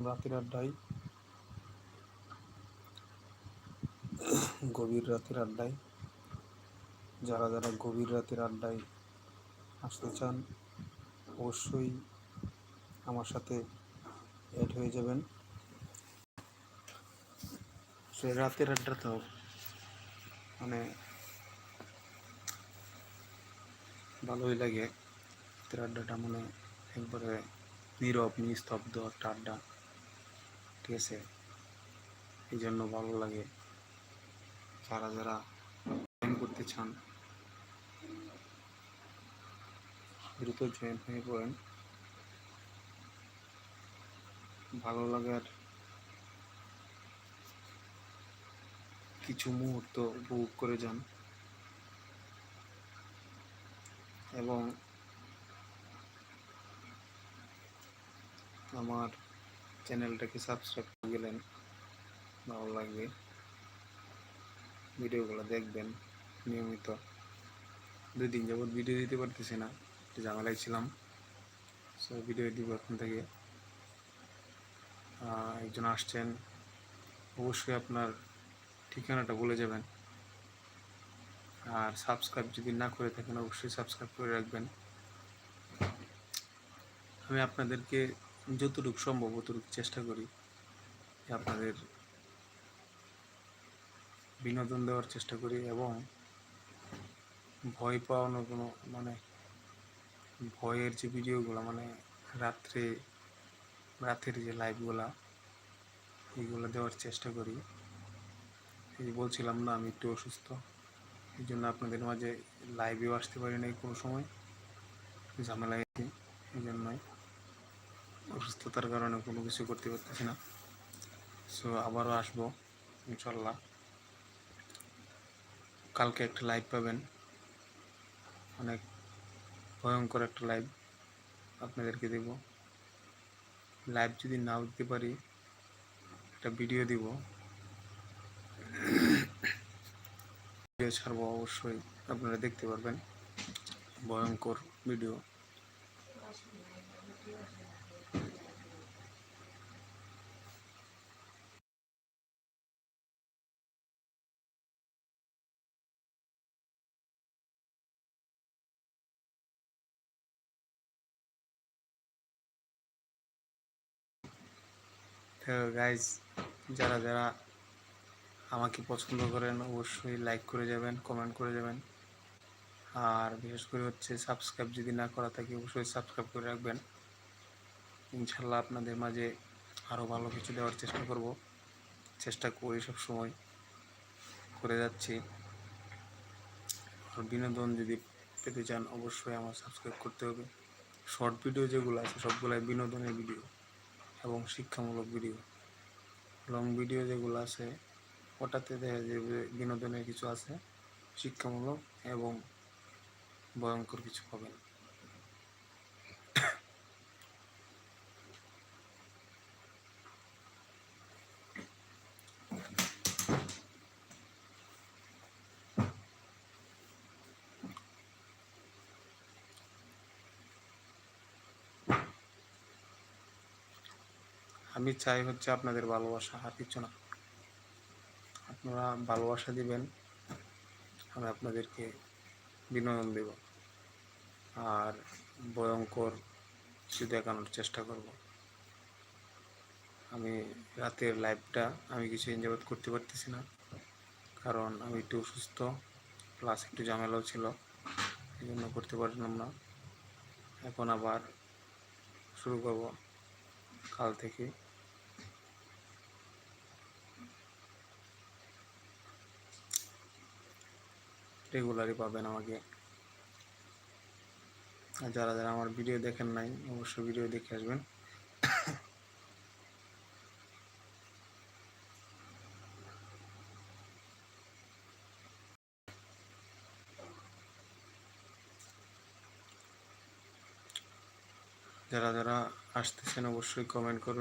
রাতের আড্ডায়। গভীর রাতের আড্ডায়। যারা যারা গভীর রাতের আড্ডায় আসতে চান, অবশ্যই আমার সাথে অ্যাড হয়ে যাবেন। সে রাতের আড্ডা তো মানে ভালোই লাগে। রাতের আড্ডাটা মানে একবারে নীরব, নিস্তব্ধ একটা আড্ডা। আছে এই জন্য ভালো লাগে। যারা যারা জয়েন করতে চান, দ্রুত জয়েন হয়ে পড়েন। ভালো লাগার কিছু মুহূর্ত উপভোগ করে যান। এবং আমার চ্যানেলটাকে সাবস্ক্রাইব করে গেলেন ভালো লাগবে। ভিডিওগুলো দেখবেন, নিয়মিত। দুই দিন যাবৎ ভিডিও দিতে পারতেছি না, একটু ঝামেলায় ছিলাম। সো ভিডিও দিব এখন থেকে। একজন আসছেন, অবশ্যই আপনার ঠিকানাটা বলে যাবেন। আর সাবস্ক্রাইব যদি না করে থাকেন, অবশ্যই সাবস্ক্রাইব করে রাখবেন। আমি আপনাদেরকে যতটুকু সম্ভব অতটুকু চেষ্টা করি আপনাদের বিনোদন দেওয়ার চেষ্টা করি এবং ভয় পাওয়ানো কোনো মানে ভয়ের যে ভিডিওগুলো মানে রাত্রে, রাতের যে লাইভগুলা এইগুলো দেওয়ার চেষ্টা করি। এই বলছিলাম না, আমি একটু অসুস্থ। এই জন্য আপনাদের মাঝে লাইভেও আসতে পারি নাই কোনো সময়। ঝামেলা এই জন্যই। অসুস্থতার কারণে কোনো কিছু করতে পারতেছি না। সো আবারও আসব, ইনশাল্লাহ। কালকে একটা লাইভ পাবেন। অনেক ভয়ঙ্কর একটা লাইভ আপনাদেরকে দেব। লাইভ যদি নাও দিতে পারি, একটা ভিডিও দিব। ভিডিও ছাড়বো অবশ্যই, আপনারা দেখতে পারবেন। ভয়ঙ্কর ভিডিও তো গাইজ যারা যারা আমাকে পছন্দ করেন, অবশ্যই লাইক করে যাবেন কমেন্ট করে যাবেন। আর বিশেষ করে হচ্ছে সাবস্ক্রাইব যদি না করা থাকে, অবশ্যই সাবস্ক্রাইব করে রাখবেন। ইনশাল্লাহ আপনাদের মাঝে আরও ভালো কিছু দেওয়ার চেষ্টা করব। চেষ্টা করি সব সময় করে যাচ্ছি। আর বিনোদন যদি পেতে চান, অবশ্যই আমার সাবস্ক্রাইব করতে হবে। শর্ট ভিডিও যেগুলো আছে, সবগুলাই বিনোদনের ভিডিও এবং শিক্ষামূলক ভিডিও। লং ভিডিও যেগুলো আছে, ওটাতে দেখা যায় বিনোদনের কিছু আছে, শিক্ষামূলক এবং ভয়ঙ্কর কিছু পাবেন। আমি চাই হচ্ছে আপনাদের ভালোবাসা আর কিছু না। আপনারা ভালোবাসা দিবেন, আমি আপনাদেরকে বিনোদন দেব। আর ভয়ঙ্কর কিছু দেখানোর চেষ্টা করব। আমি রাতের লাইফটা আমি কিছু এনজয় করতে পারতেছি না, কারণ আমি একটু অসুস্থ প্লাস একটু ঝামেলাও ছিল এই জন্য করতে পারলাম না। এখন আবার শুরু করব, কাল থেকে। রেগুলারই পাবেন আমাকে। আর যারা যারা আমার ভিডিও দেখেন নাই, অবশ্যই ভিডিও দেখে আসবেন। যারা যারা আসতেছেন, অবশ্যই কমেন্ট করুন।